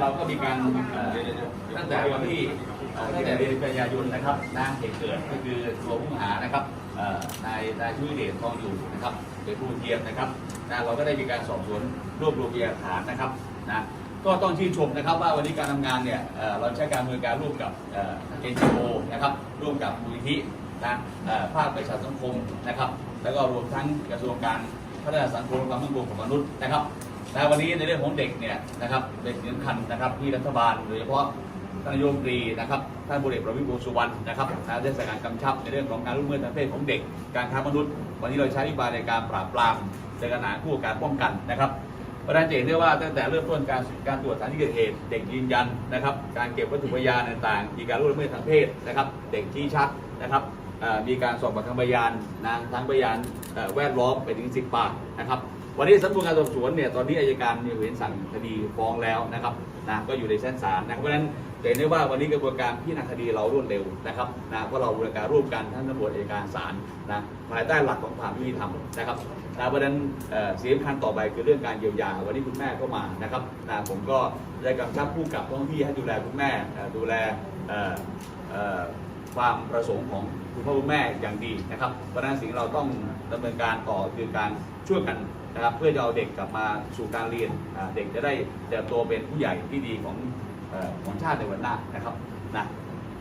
เราก็มีการตั้งแต่วันที่ตั้งแต่เดือนกันยายนนะครับนะเหตุเกิดก็คือตัวผู้หานะครับนายนายชุวิเดชทองอยู่นะครับเป็นผู้เทียมนะครับนะเราก็ได้มีการสอบสวนรวบรวมพยานฐานนะครับนะก็ต้องชื่นชมนะครับว่าวันนี้การทำงานเนี่ยเราใช้การมือการร่วมกับเอ็นจีโอนะครับร่วมกับมูลนิธินะภาคประชาสังคมนะครับ แล้วก็รวมทั้งกระทรวงการพัฒนาสังคมและความมั่นคงของมนุษย์นะครับ นะวันนี้ในเรื่องของเด็กเนี่ยนะครับเป็นสิ่งสำคัญนะครับที่รัฐบาลโดยเฉพาะท่านนายกรัฐมนตรีนะครับท่านพลเอกประวิตรวงสุวรรณนะครับนได้สั่งการกำชับในเรื่องของการร่วมมือทางเพศของเด็ก การค้ามนุษย์ วันนี้เราใช้นโยบาในการปราบปรามในขณะคู่กับการป้องกันนะครับเพระฉะนั้นจะเห็นได้ว่าตั้งแต่เริ่มต้นการการตรวจสารที่เกิดเหตุ เด็กยืนยันนะครับ การเก็บวัตถุพยานต่างๆมีการร่วมมือทางเพศนะครับ เด็กชี้ชัดนะครับ มีการสอบปากคำพยานนะทั้งพยานแวดล้อมไปถึง 10 ปากนะครับ วันนี้สำนวนการสอบสวนเนี่ยตอนนี้อายการมีเห็นสั่งคดีฟ้องแล้วนะครับนะก็อยู่ในชั้นศาลนะเพราะฉะนั้นจะเห็นได้ว่าวันนี้กระบวนการพิจารณาคดีเรารวดเร็วนะครับนะเพราะเราบูริการร่วมกันทั้งตำรวจอัยการศาลนะภายใต้หลักของความยุติธรรมนะครับนะเพราะฉะนั้นสิ่งสำคัญต่อไปคือเรื่องการเยียวยา วันนี้คุณแม่ก็มานะครับนะผมก็ได้กำชับผู้กับท้องที่ให้ดูแลคุณแม่ดูแลเอ่อ ความประสงค์ของคุณพ่อคุณแม่อย่างดีนะครับเพราะนั้นสิ่งเราต้องดำเนินการต่อคือการช่วยกันนะครับ เพื่อจะเอาเด็กกลับมาสู่การเรียนเด็กจะได้เติบโตเป็นผู้ใหญ่ที่ดีของของชาติในวันหน้านะครับนะ